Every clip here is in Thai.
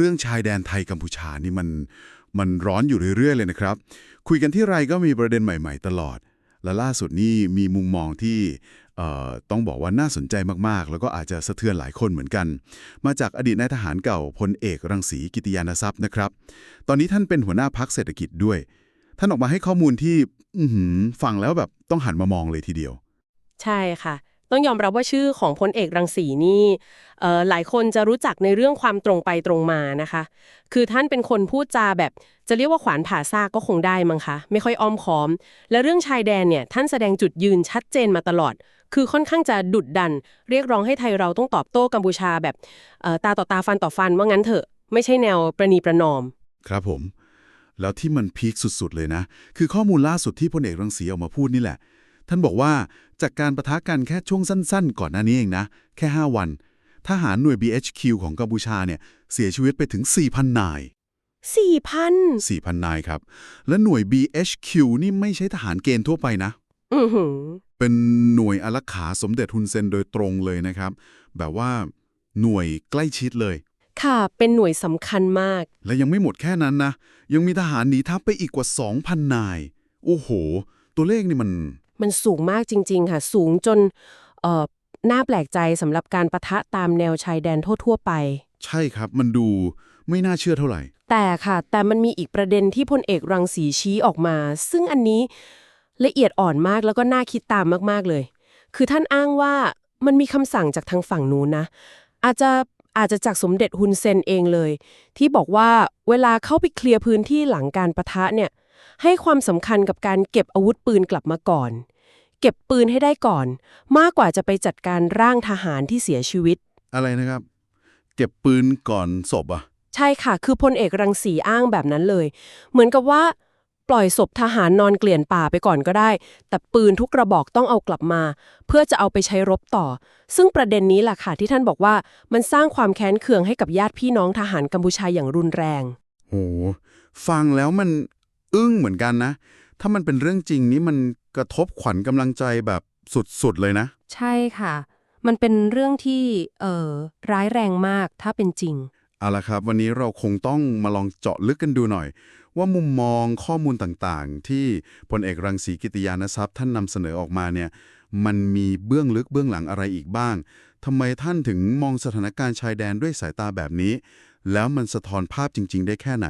เรื่องชายแดนไทยกัมพูชานี่มันมันร้อนอยู่เรื่อยๆเลยนะครับ คุยกันที่ไรก็มีประเด็นใหม่ๆตลอด และล่าสุดนี่มีมุมมองที่เอ่อต้องบอกว่าน่าสนใจมากๆ แล้วก็อาจจะสะเทือนหลายคนเหมือนกัน มาจากอดีตนายทหารเก่าพลเอกรังสีกิติยานทรัพย์นะครับ ตอนนี้ท่านเป็นหัวหน้าพักเศรษฐกิจด้วย ท่านออกมาให้ข้อมูลที่ฟังแล้วแบบต้องหันมามองเลยทีเดียว ใช่ค่ะ ต้องยอมรับว่าชื่อของพลเอกรังสีนี่หลายคนจะรู้จักในเรื่องความตรงไปตรงมานะคะ คือท่านเป็นคนพูดจาแบบจะเรียกว่าขวานผ่าซากก็คงได้มั้งคะ ไม่ค่อยอ้อมค้อม และเรื่องชายแดนเนี่ยท่านแสดงจุดยืนชัดเจนมาตลอด คือค่อนข้างจะดุดดัน เรียกร้องให้ไทยเราต้องตอบโต้กัมพูชาแบบตาต่อตาฟันต่อฟันว่างั้นเถอะ ไม่ใช่แนวประนีประนอม ครับผม แล้วที่มันพีคสุดๆเลยนะ คือข้อมูลล่าสุดที่พลเอกรังสีออกมาพูดนี่แหละ ท่านบอกว่า จากการประทะกันแค่ช่วงสั้นๆ ก่อนหน้านี้เองนะ แค่ 5 วัน ทหารหน่วย BHQ ของกัมพูชาเนี่ยเสียชีวิตไปถึง 4,000 นาย 4,000 4,000 นายครับ และหน่วย BHQ นี่ไม่ใช่ทหารเกณฑ์ทั่วไปนะ อือหือ เป็นหน่วยอารักขาสมเด็จฮุนเซนโดยตรงเลยนะครับ แบบว่าหน่วยใกล้ชิดเลย ค่ะ เป็นหน่วยสำคัญมาก และยังไม่หมดแค่นั้นนะ ยังมีทหารหนีทัพไปอีกกว่า 2,000 นาย โอ้โห ตัวเลขนี่มัน มันสูงมากจริง ๆ ค่ะ สูงจนเอ่อน่าแปลกใจสำหรับการประทะตามแนวชายแดนทั่ว ๆ ไป ใช่ครับมันดูไม่น่าเชื่อเท่าไหร่ แต่ค่ะ แต่มันมีอีกประเด็นที่พลเอกรังสีชี้ออกมา ซึ่งอันนี้ละเอียดอ่อนมากแล้วก็น่าคิดตามมากๆเลย คือท่านอ้างว่ามันมีคำสั่งจากทางฝั่งนู้นนะ อาจจะอาจจะจากสมเด็จฮุนเซนเองเลย ที่บอกว่าเวลาเข้าไปเคลียร์พื้นที่หลังการประทะเนี่ยให้ความสำคัญกับการเก็บอาวุธปืนกลับมาก่อน เก็บปืนให้ได้ก่อน มากกว่าจะไปจัดการร่างทหารที่เสียชีวิต อะไรนะครับ เก็บปืนก่อนศพอะใช่ค่ะ คือพลเอกรังสีอ้างแบบนั้นเลย เหมือนกับว่าปล่อยศพทหารนอนเกลื่อนป่าไปก่อนก็ได้ แต่ปืนทุกกระบอกต้องเอากลับมา เพื่อจะเอาไปใช้รบต่อ ซึ่งประเด็นนี้แหละค่ะที่ท่านบอกว่ามันสร้างความแค้นเคืองให้กับญาติพี่น้องทหารกัมพูชาอย่างรุนแรง โห ฟังแล้วมันอึ้งเหมือนกันนะ ถ้ามันเป็นเรื่องจริงนี่มัน กระทบขวัญกำลังใจแบบสุดๆเลยนะ ใช่ค่ะ มันเป็นเรื่องที่เอ่อร้ายแรงมากถ้าเป็นจริง เอาละครับ วันนี้เราคงต้องมาลองเจาะลึกกันดูหน่อย ว่ามุมมองข้อมูลต่างๆ ที่พลเอกรังสีกิติยานทรัพย์ท่านนำเสนอออกมาเนี่ยมันมีเบื้องลึกเบื้องหลังอะไรอีกบ้างทำไมท่านถึงมองสถานการณ์ชายแดนด้วยสายตาแบบนี้ แล้วมันสะท้อนภาพจริง ๆ ได้แค่ไหน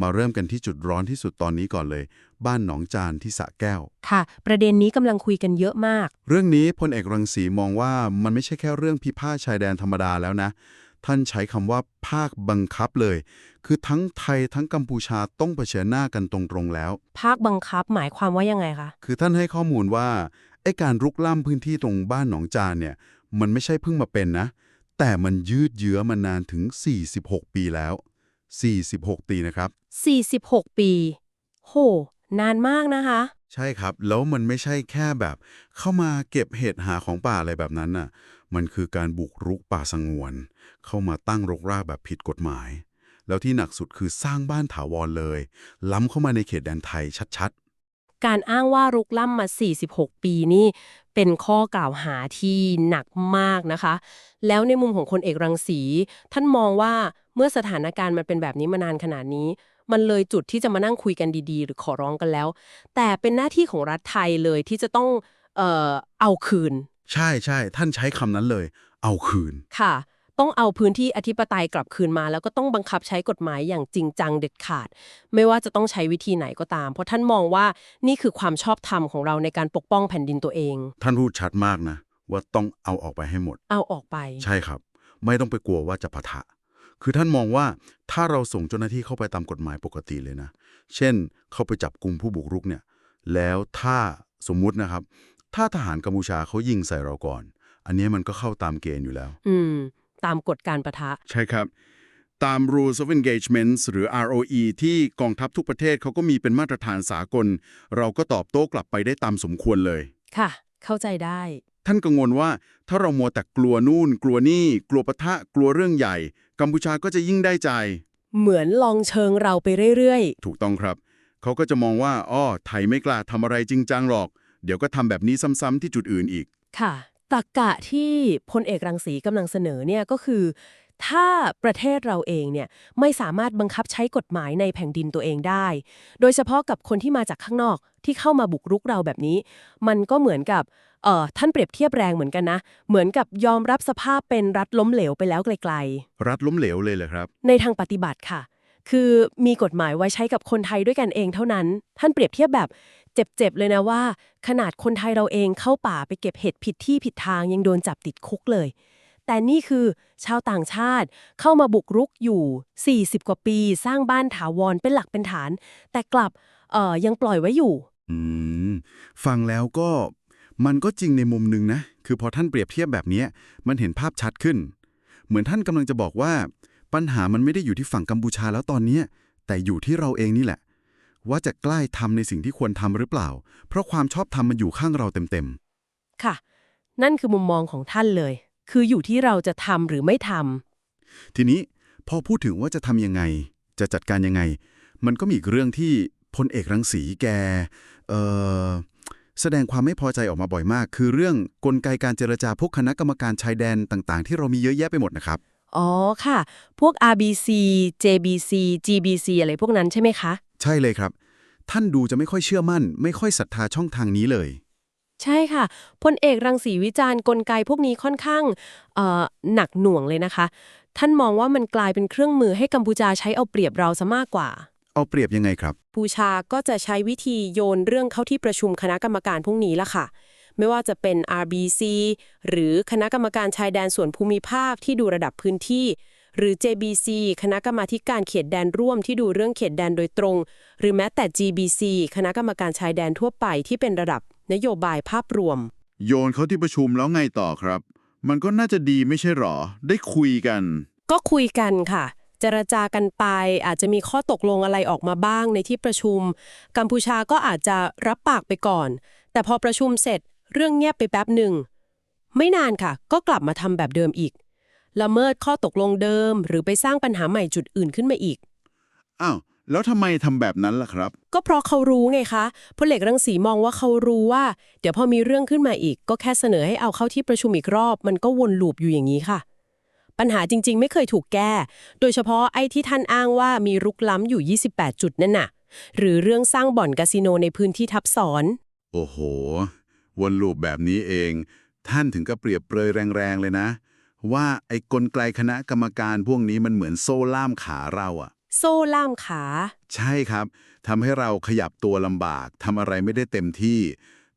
มาเริ่มกันที่จุดร้อนที่สุดตอนนี้ก่อนเลย บ้านหนองจานที่สระแก้ว ค่ะ ประเด็นนี้กำลังคุยกันเยอะมาก เรื่องนี้พลเอกรังสีมองว่ามันไม่ใช่แค่เรื่องพิพาทชายแดนธรรมดาแล้วนะ ท่านใช้คำว่าภาคบังคับเลย คือทั้งไทยทั้งกัมพูชาต้องเผชิญหน้ากันตรงๆแล้ว ภาคบังคับหมายความว่ายังไงคะ คือท่านให้ข้อมูลว่าไอ้การรุกล้ำพื้นที่ตรงบ้านหนองจานเนี่ย มันไม่ใช่เพิ่งมาเป็นนะ แต่มันยืดเยื้อมานานถึง 46 ปีแล้ว 46 ปีนะครับ 46 ปี โห นานมากนะคะ ใช่ครับ แล้วมันไม่ใช่แค่แบบ เข้ามาเก็บเห็ดหาของป่าอะไรแบบนั้นน่ะ มันคือการบุกรุกป่าสงวน เข้ามาตั้งรกรากแบบผิดกฎหมาย แล้วที่หนักสุดคือสร้างบ้านถาวรเลย ล้ำเข้ามาในเขตแดนไทยชัดการอ้างว่ารุกล้ำมา 46 ปีนี่ เป็นข้อกล่าวหาที่หนักมากนะคะ แล้วในมุมของคนเอกรังสี ท่านมองว่าเมื่อสถานการณ์มันเป็นแบบนี้มานานขนาดนี้ มันเลยจุดที่จะมานั่งคุยกันดีๆ หรือขอร้องกันแล้ว แต่เป็นหน้าที่ของรัฐไทยเลยที่จะต้องเอ่อเอาคืนๆใช่ใช่ท่านใช้คำนั้นเลย เอาคืนค่ะ ต้องเอาพื้นที่อธิปไตยกลับคืนมา แล้วก็ต้องบังคับใช้กฎหมายอย่างจริงจังเด็ดขาด ไม่ว่าจะต้องใช้วิธีไหนก็ตาม เพราะท่านมองว่านี่คือความชอบธรรมของเราในการปกป้องแผ่นดินตัวเอง ท่านพูดชัดมากนะ ว่าต้องเอาออกไปให้หมด เอาออกไป ใช่ครับ ไม่ต้องไปกลัวว่าจะปะทะคือท่านมองว่าถ้าเราส่งเจ้าหน้าที่เข้าไปตามกฎหมายปกติเลยนะ เช่น เข้าไปจับกลุ่มผู้บุกรุกเนี่ย แล้วถ้าสมมุตินะครับ ถ้าทหารกัมพูชาเขายิงใส่เราก่อน อันนี้มันก็เข้าตามเกณฑ์อยู่แล้ว อืม ตามกฎการประทะ ใช่ครับ ตาม rules of engagement หรือ ROE ที่กองทัพทุกประเทศเขาก็มีเป็นมาตรฐานสากล เราก็ตอบโต้กลับไปได้ตามสมควรเลย ค่ะ เข้าใจได้ ท่านกังวลว่าถ้าเรามัวแต่กลัวนู่น กลัวนี่ กลัวปะทะ กลัวเรื่องใหญ่ กัมพูชาก็จะยิ่งได้ใจ เหมือนลองเชิงเราไปเรื่อยถูกต้องครับ เขาก็จะมองว่าอ้อไทยไม่กล้าทำอะไรจริงจังหรอก เดี๋ยวก็ทำแบบนี้ซ้ำๆที่จุดอื่นอีกๆ ค่ะ ตักกะที่พลเอกรังสีกำลังเสนอเนี่ยก็คือ ถ้าประเทศเราเองเนี่ยไม่สามารถบังคับใช้กฎหมายในแผ่นดินตัวเองได้ โดยเฉพาะกับคนที่มาจากข้างนอกที่เข้ามาบุกรุกเราแบบนี้ มันก็เหมือนกับเอ่อท่านเปรียบเทียบแรงเหมือนกันนะ เหมือนกับยอมรับสภาพเป็นรัฐล้มเหลวไปแล้วไกลๆรัฐล้มเหลวเลยเหรอครับในทางปฏิบัติค่ะ คือมีกฎหมายไว้ใช้กับคนไทยด้วยกันเองเท่านั้น ท่านเปรียบเทียบแบบ เจ็บๆเลยนะว่า ขนาดคนไทยเราเองเข้าป่าไปเก็บเห็ดผิดที่ผิดทางยังโดนจับติดคุกเลย แต่นี่คือชาวต่างชาติเข้ามาบุกรุกอยู่ 40 กว่าปีสร้างบ้านถาวรเป็นหลักเป็นฐาน แต่กลับเอ่อยังปล่อยไว้อยู่ อืม ฟังแล้วก็มันก็จริงในมุมหนึ่งนะ คือพอท่านเปรียบเทียบแบบนี้มันเห็นภาพชัดขึ้น เหมือนท่านกำลังจะบอกว่า ปัญหามันไม่ได้อยู่ที่ฝั่งกัมพูชาแล้วตอนนี้แต่อยู่ที่เราเองนี่แหละ ว่าจะกล้าทำในสิ่งที่ควรทำหรือเปล่า เพราะความชอบธรรมมันอยู่ข้างเราเต็มค่ะ นั่นคือมุมมองของท่านเลย คืออยู่ที่เราจะทำหรือไม่ทำๆทีนี้พอพูดถึงว่าจะทำยังไง จะจัดการยังไง มันก็มีอีกเรื่องที่พลเอกรังสีแกเอ่อแสดงความไม่พอใจออกมาบ่อยมาก คือเรื่องกลไกการเจรจาพวกคณะกรรมการชายแดนต่างๆ ที่เรามีเยอะแยะไปหมดนะครับ อ๋อค่ะ พวก RBC JBC GBC อะไรพวกนั้นใช่ไหมคะ ใช่เลยครับ ท่านดูจะไม่ค่อยเชื่อมั่น ไม่ค่อยศรัทธาช่องทางนี้เลย ใช่ค่ะพลเอกรังสีวิจารณ์กลไกพวกนี้ค่อนข้างเอ่อหนักหน่วงเลยนะคะ ท่านมองว่ามันกลายเป็นเครื่องมือให้กัมพูชาใช้เอาเปรียบเราซะมากกว่า เอาเปรียบยังไงครับปูชาก็จะใช้วิธีโยนเรื่องเข้าที่ประชุมคณะกรรมการพวกนี้ละค่ะ ไม่ว่าจะเป็น RBC หรือคณะกรรมการชายแดนส่วนภูมิภาคที่ดูระดับพื้นที่ หรือ JBC คณะกรรมาธิการเขตแดนร่วมที่ดูเรื่องเขตแดนโดยตรง หรือแม้แต่ GBC คณะกรรมการชายแดนทั่วไปที่เป็นระดับนโยบายภาพรวม โยนเขาที่ประชุมแล้วไงต่อครับ มันก็น่าจะดีไม่ใช่หรอ ได้คุยกัน ก็คุยกันค่ะ เจรจากันไปอาจจะมีข้อตกลงอะไรออกมาบ้างในที่ประชุม กัมพูชาก็อาจจะรับปากไปก่อน แต่พอประชุมเสร็จเรื่องเงียบไปแป๊บหนึ่งไม่นานค่ะ ก็กลับมาทำแบบเดิมอีก ละเมิดข้อตกลงเดิม หรือไปสร้างปัญหาใหม่จุดอื่นขึ้นมาอีก อ้าว แล้วทำไมทำแบบนั้นล่ะครับ ก็เพราะเขารู้ไงคะพลเอกรังสีมองว่าเขารู้ว่า เดี๋ยวพอมีเรื่องขึ้นมาอีก ก็แค่เสนอให้เอาเข้าที่ประชุมอีกรอบ มันก็วนลูปอยู่อย่างนี้ค่ะ ปัญหาจริง ๆ ไม่เคยถูกแก้ โดยเฉพาะไอ้ที่ท่านอ้างว่ามีรุกล้ำอยู่ 28 จุดนั่นน่ะ หรือเรื่องสร้างบ่อนคาสิโนในพื้นที่ทับซ้อน โอ้โห วนลูปแบบนี้เอง ท่านถึงก็เปรียบเปรยแรงๆเลยนะ ว่าไอ้กลไกคณะกรรมการพวกนี้มันเหมือนโซ่ล่ามขาเราอะโซ่ล่ามขา ใช่ครับทำให้เราขยับตัวลำบากทำอะไรไม่ได้เต็มที่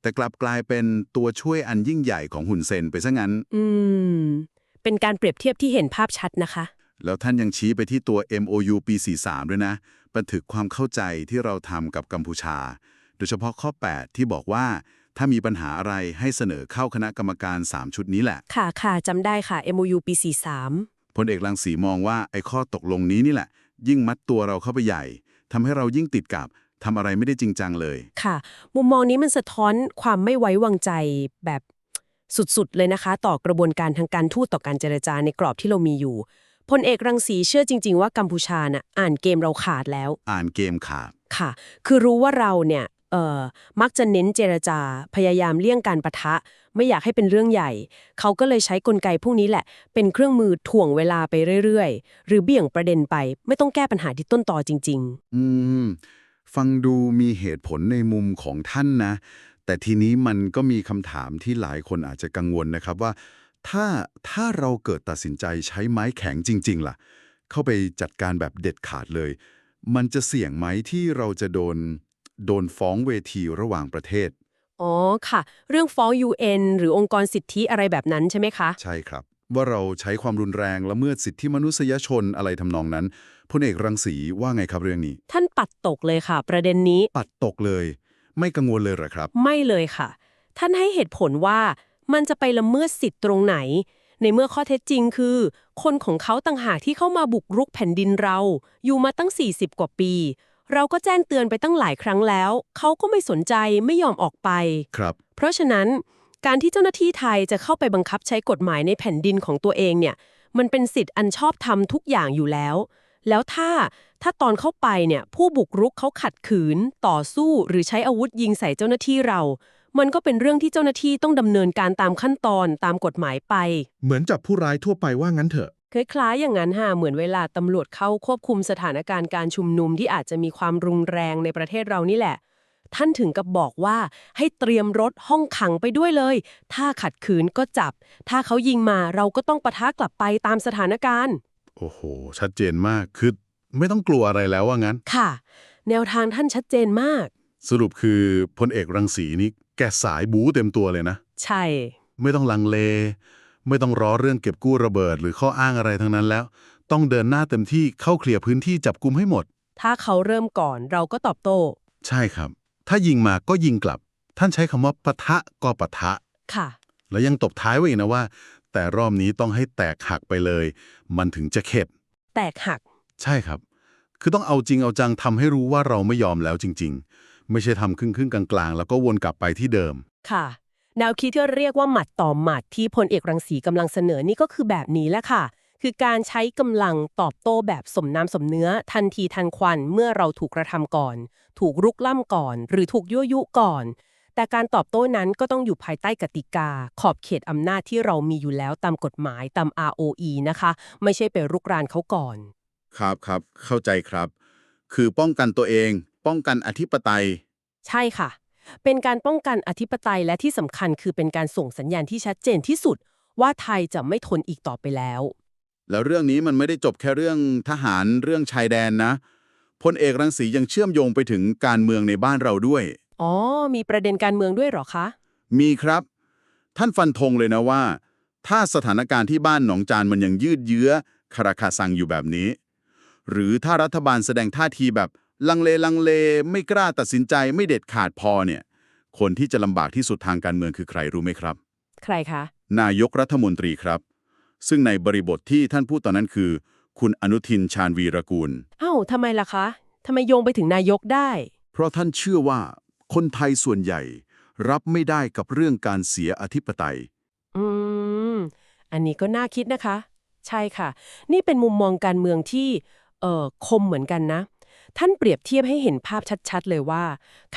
แต่กลับกลายเป็นตัวช่วยอันยิ่งใหญ่ของหุ่นเซนไปซะงั้น อืม เป็นการเปรียบเทียบที่เห็นภาพชัดนะคะ แล้วท่านยังชี้ไปที่ตัว MOU ปี 43 ด้วยนะ บันทึกความเข้าใจที่เราทำกับกัมพูชา โดยเฉพาะข้อ 8 ที่บอกว่า ถ้ามีปัญหาอะไรให้เสนอเข้าคณะกรรมการ 3 ชุดนี้แหละ ค่ะค่ะจำได้ค่ะ MOU ปี 43พลเอกรังสีมองว่าไอ้ข้อตกลงนี้นี่แหละ ยิ่งมัดตัวเราเข้าไปใหญ่ทำให้เรายิ่งติดกับทำอะไรไม่ได้จริงจังเลย ค่ะ มุมมองนี้มันสะท้อนความไม่ไว้วางใจแบบสุดๆ เลยนะคะ ต่อกระบวนการทางการทูตต่อการเจรจาในกรอบที่เรามีอยู่พลเอกรังสีเชื่อจริง ๆ ว่ากัมพูชาน่ะอ่านเกมเราขาดแล้ว อ่านเกมขาดค่ะ คือรู้ว่าเราเนี่ย เอ่อมักจะเน้นเจรจา พยายามเลี่ยงการประทะ ไม่อยากให้เป็นเรื่องใหญ่ เขาก็เลยใช้กลไกพวกนี้แหละ เป็นเครื่องมือถ่วงเวลาไปเรื่อยๆ หรือเบี่ยงประเด็นไป ไม่ต้องแก้ปัญหาที่ต้นตอจริง ๆ อืม ฟังดูมีเหตุผลในมุมของท่านนะ แต่ทีนี้มันก็มีคำถามที่หลายคนอาจจะกังวลนะครับว่า ถ้าถ้าเราเกิดตัดสินใจใช้ไม้แข็งจริง ๆ ล่ะ เข้าไปจัดการแบบเด็ดขาดเลย มันจะเสี่ยงไหมที่เราจะโดน โดนฟ้องเวทีระหว่างประเทศ อ๋อค่ะ เรื่องฟ้อง UN หรือองค์กรสิทธิอะไรแบบนั้นใช่ไหมคะ ใช่ครับ ว่าเราใช้ความรุนแรงละเมิดสิทธิมนุษยชนอะไรทำนองนั้นพลเอกรังสีว่าไงครับเรื่องนี้ ท่านปัดตกเลยค่ะ ประเด็นนี้ ปัดตกเลย ไม่กังวลเลยเหรอครับ ไม่เลยค่ะ ท่านให้เหตุผลว่ามันจะไปละเมิดสิทธิ์ตรงไหน ในเมื่อข้อเท็จจริงคือ คนของเขาต่างหากที่เข้ามาบุกรุกแผ่นดินเรา อยู่มาตั้ง 40 กว่าปี เราก็แจ้งเตือนไปตั้งหลายครั้งแล้ว เขาก็ไม่สนใจไม่ยอมออกไป ครับ เพราะฉะนั้นการที่เจ้าหน้าที่ไทยจะเข้าไปบังคับใช้กฎหมายในแผ่นดินของตัวเองเนี่ย มันเป็นสิทธิ์อันชอบธรรมทุกอย่างอยู่แล้ว แล้วถ้าถ้าตอนเข้าไปเนี่ยผู้บุกรุกเขาขัดขืน ต่อสู้หรือใช้อาวุธยิงใส่เจ้าหน้าที่เรา มันก็เป็นเรื่องที่เจ้าหน้าที่ต้องดำเนินการตามขั้นตอนตามกฎหมายไป เหมือนจับผู้ร้ายทั่วไปว่างั้นเถอะ คล้ายๆอย่างนั้นค่ะเหมือนเวลาตำรวจเข้าควบคุมสถานการณ์การชุมนุมที่อาจจะมีความรุนแรงในประเทศเรานี่แหละ ท่านถึงกับบอกว่าให้เตรียมรถห้องขังไปด้วยเลย ถ้าขัดขืนก็จับ ถ้าเขายิงมาเราก็ต้องปะทะกลับไปตามสถานการณ์ โอ้โห ชัดเจนมากคือไม่ต้องกลัวอะไรแล้วว่างั้น ค่ะ แนวทางท่านชัดเจนมาก สรุปคือพลเอกรังสีนี่แกสายบู๊เต็มตัวเลยนะ ใช่ ไม่ต้องลังเล ไม่ต้องรอเรื่องเก็บกู้ระเบิด หรือข้ออ้างอะไรทั้งนั้นแล้ว ต้องเดินหน้าเต็มที่เข้าเคลียร์พื้นที่จับกุมให้หมด ถ้าเขาเริ่มก่อนเราก็ตอบโต้ ใช่ครับ ถ้ายิงมาก็ยิงกลับ ท่านใช้คำว่าปะทะก็ปะทะ ค่ะ แล้วยังตบท้ายไว้อีกนะว่า แต่รอบนี้ต้องให้แตกหักไปเลย มันถึงจะเข็ด แตกหัก ใช่ครับ คือต้องเอาจริงเอาจังทำให้รู้ว่าเราไม่ยอมแล้วจริง ๆ ไม่ใช่ทำครึ่งครึ่งๆกลางๆ แล้วก็วนกลับไปที่เดิม ค่ะ แนวคิดที่เรียกว่าหมัดต่อหมัดที่พลเอกรังสีกำลังเสนอนี่ก็คือแบบนี้แหละค่ะ คือการใช้กำลังตอบโต้แบบสมน้ำสมเนื้อ ทันทีทันควันเมื่อเราถูกกระทำก่อน ถูกรุกล่ำก่อน หรือถูกยั่วยุก่อน แต่การตอบโต้นั้นก็ต้องอยู่ภายใต้กติกา ขอบเขตอำนาจที่เรามีอยู่แล้วตามกฎหมายตาม ROE นะคะ ไม่ใช่ไปรุกรานเขาก่อน ครับครับเข้าใจครับ คือป้องกันตัวเอง ป้องกันอธิปไตย ใช่ค่ะ เป็นการป้องกันอธิปไตยและที่สำคัญคือเป็นการส่งสัญญาณที่ชัดเจนที่สุด ว่าไทยจะไม่ทนอีกต่อไปแล้ว แล้วเรื่องนี้มันไม่ได้จบแค่เรื่องทหารเรื่องชายแดนนะพลเอกรังสียังเชื่อมโยงไปถึงการเมืองในบ้านเราด้วย อ๋อ มีประเด็นการเมืองด้วยเหรอคะ มีครับ ท่านฟันธงเลยนะว่า ถ้าสถานการณ์ที่บ้านหนองจานมันยังยืดเยื้อคาราคาซังอยู่แบบนี้ หรือถ้ารัฐบาลแสดงท่าทีแบบ ลังเลลังเลไม่กล้าตัดสินใจไม่เด็ดขาดพอเนี่ย คนที่จะลำบากที่สุดทางการเมืองคือใครรู้ไหมครับ ใครคะ นายกรัฐมนตรีครับ ซึ่งในบริบทที่ท่านพูดตอนนั้นคือ คุณอนุทินชาญวีรกูล เอ้าทำไมล่ะคะทำไมโยงไปถึงนายกได้ เพราะท่านเชื่อว่าคนไทยส่วนใหญ่ รับไม่ได้กับเรื่องการเสียอธิปไตย อืม อันนี้ก็น่าคิดนะคะ ใช่ค่ะ นี่เป็นมุมมองการเมืองที่เอ่อคมเหมือนกันนะ ท่านเปรียบเทียบให้เห็นภาพชัดๆ เลยว่า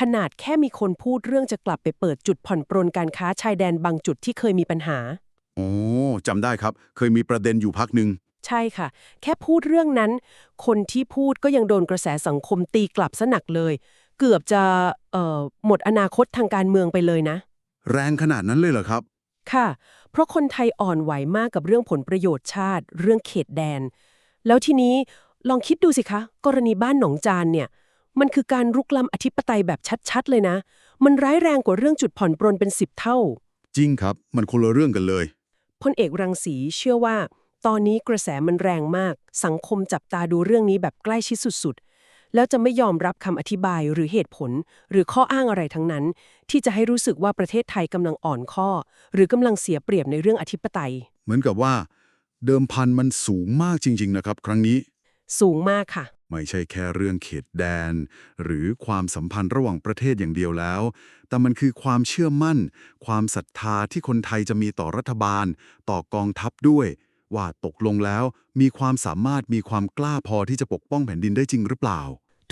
ขนาดแค่มีคนพูดเรื่องจะกลับไปเปิดจุดผ่อนปรนการค้าชายแดนบางจุดที่เคยมีปัญหาโอ้จำได้ครับ เคยมีประเด็นอยู่พักหนึ่งใช่ค่ะ แค่พูดเรื่องนั้น คนที่พูดก็ยังโดนกระแสสังคมตีกลับซะหนักเลย เกือบจะเอ่อหมดอนาคตทางการเมืองไปเลยนะ แรงขนาดนั้นเลยเหรอครับค่ะ เพราะคนไทยอ่อนไหวมากกับเรื่องผลประโยชน์ชาติ เรื่องเขตแดน แล้วทีนี้ ลองคิดดูสิคะ กรณีบ้านหนองจานเนี่ย มันคือการรุกล้ำอธิปไตยแบบชัดๆ เลยนะ มันร้ายแรงกว่าเรื่องจุดผ่อนปรนเป็นสิบเท่า จริงครับ มันคนละเรื่องกันเลย พลเอกรังสีเชื่อว่า ตอนนี้กระแสมันแรงมาก สังคมจับตาดูเรื่องนี้แบบใกล้ชิดสุดๆ แล้วจะไม่ยอมรับคำอธิบายหรือเหตุผล หรือข้ออ้างอะไรทั้งนั้น ที่จะให้รู้สึกว่าประเทศไทยกำลังอ่อนข้อ หรือกำลังเสียเปรียบในเรื่องอธิปไตย เหมือนกับว่า เดิมพันมันสูงมากจริง ๆ นะครับ ครั้งนี้ สูงมากค่ะ ไม่ใช่แค่เรื่องเขตแดน หรือความสัมพันธ์ระหว่างประเทศอย่างเดียวแล้ว แต่มันคือความเชื่อมั่น ความศรัทธาที่คนไทยจะมีต่อรัฐบาล ต่อกองทัพด้วย ว่าตกลงแล้วมีความสามารถมีความกล้าพอที่จะปกป้องแผ่นดินได้จริงหรือเปล่า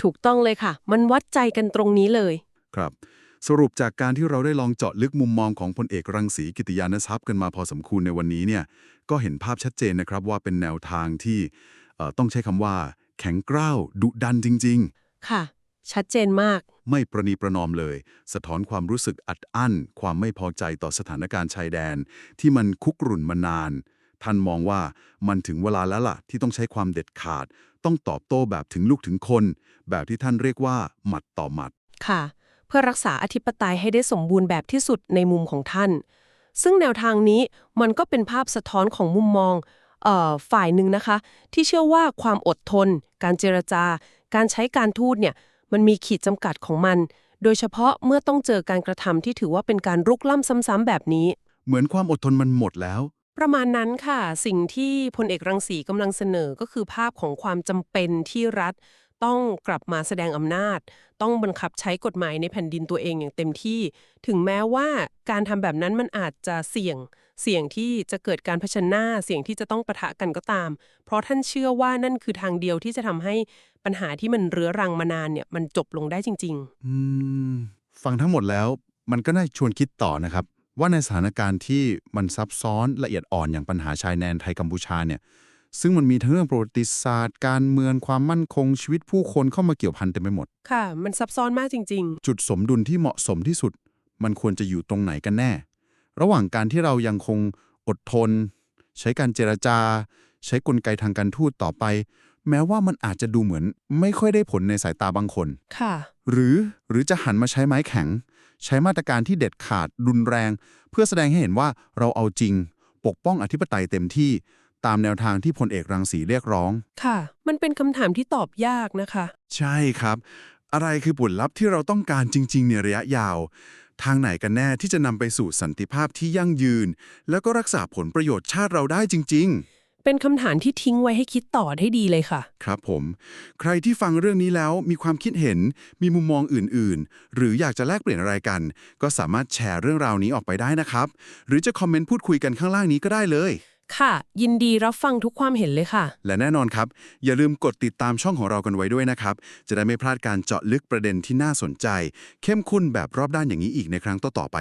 ถูกต้องเลยค่ะ มันวัดใจกันตรงนี้เลยครับ สรุปจากการที่เราได้ลองเจาะลึกมุมมองของพลเอกรังสีกิติยานทรัพย์กันมาพอสมควรในวันนี้เนี่ยก็เห็นภาพชัดเจนนะครับว่าเป็นแนวทางที่เอ่อ ต้องใช้คำว่า แข็งกร้าวดุดันจริง ๆ ค่ะ ชัดเจนมาก ไม่ประนีประนอมเลย สะท้อนความรู้สึกอัดอั้น ความไม่พอใจต่อสถานการณ์ชายแดน ที่มันคุกรุ่นมานาน ท่านมองว่ามันถึงเวลาแล้วล่ะ ที่ต้องใช้ความเด็ดขาด ต้องตอบโต้แบบถึงลูกถึงคน แบบที่ท่านเรียกว่า หมัดต่อหมัด ค่ะ เพื่อรักษาอธิปไตยให้ได้สมบูรณ์แบบที่สุดในมุมของท่าน ซึ่งแนวทางนี้มันก็เป็นภาพสะท้อนของมุมมองเอ่อ ฝ่ายหนึ่งนะคะ ที่เชื่อว่าความอดทน การเจรจา การใช้การทูตเนี่ยมันมีขีดจำกัดของมัน โดยเฉพาะเมื่อต้องเจอการกระทำที่ถือว่าเป็นการรุกล้ำซ้ำๆแบบนี้ เหมือนความอดทนมันหมดแล้ว ประมาณนั้นค่ะ สิ่งที่พลเอกรังสีกำลังเสนอก็คือภาพของความจำเป็นที่รัฐ ต้องกลับมาแสดงอำนาจ ต้องบังคับใช้กฎหมายในแผ่นดินตัวเองอย่างเต็มที่ ถึงแม้ว่าการทำแบบนั้นมันอาจจะเสี่ยง เสี่ยงที่จะเกิดการเผชิญหน้า เสี่ยงที่จะต้องปะทะกันก็ตาม เพราะท่านเชื่อว่านั่นคือทางเดียวที่จะทำให้ปัญหาที่มันเรื้อรังมานานเนี่ยมันจบลงได้จริงอืม ฟังทั้งหมดแล้วมันก็น่าชวนคิดต่อนะครับ ว่าในสถานการณ์ที่มันซับซ้อนละเอียดอ่อนอย่างปัญหาชายแดนไทยกัมพูชาเนี่ยซึ่งมันมีทั้งเรื่องประวัติศาสตร์ การเมืองความมั่นคงชีวิตผู้คนเข้ามาเกี่ยวพันเต็มไปหมด ค่ะ มันซับซ้อนมากจริงจุดสมดุลที่เหมาะสมที่สุด มันควรจะอยู่ตรงไหนกันแน่ ระหว่างการที่เรายังคงอดทน ใช้การเจรจา ใช้กลไกทางการทูตต่อไป แม้ว่ามันอาจจะดูเหมือน ไม่ค่อยได้ผลในสายตาบางคนๆค่ะ หรือหรือจะหันมาใช้ไม้แข็ง ใช้มาตรการที่เด็ดขาดรุนแรง เพื่อแสดงให้เห็นว่าเราเอาจริง ปกป้องอธิปไตยเต็มที่ตามแนวทางที่พลเอกรังสีเรียกร้อง ค่ะ มันเป็นคำถามที่ตอบยากนะคะ ใช่ครับ อะไรคือผลลัพธ์ที่เราต้องการจริง ๆ ในระยะยาว ทางไหนกันแน่ที่จะนำไปสู่สันติภาพที่ยั่งยืน แล้วก็รักษาผลประโยชน์ชาติเราได้จริง ๆ เป็นคำถามที่ทิ้งไว้ให้คิดต่อให้ดีเลยค่ะ ครับผม ใครที่ฟังเรื่องนี้แล้วมีความคิดเห็น มีมุมมองอื่นๆ หรืออยากจะแลกเปลี่ยนอะไรกัน ก็สามารถแชร์เรื่องราวนี้ออกไปได้นะครับ หรือจะคอมเมนต์พูดคุยกันข้างล่างนี้ก็ได้เลย ค่ะ ยินดีรับฟังทุกความเห็นเลยค่ะ และแน่นอนครับ อย่าลืมกดติดตามช่องของเรากันไว้ด้วยนะครับ จะได้ไม่พลาดการเจาะลึกประเด็นที่น่าสนใจ เข้มข้นแบบรอบด้านอย่างนี้อีกในครั้งต่อๆไป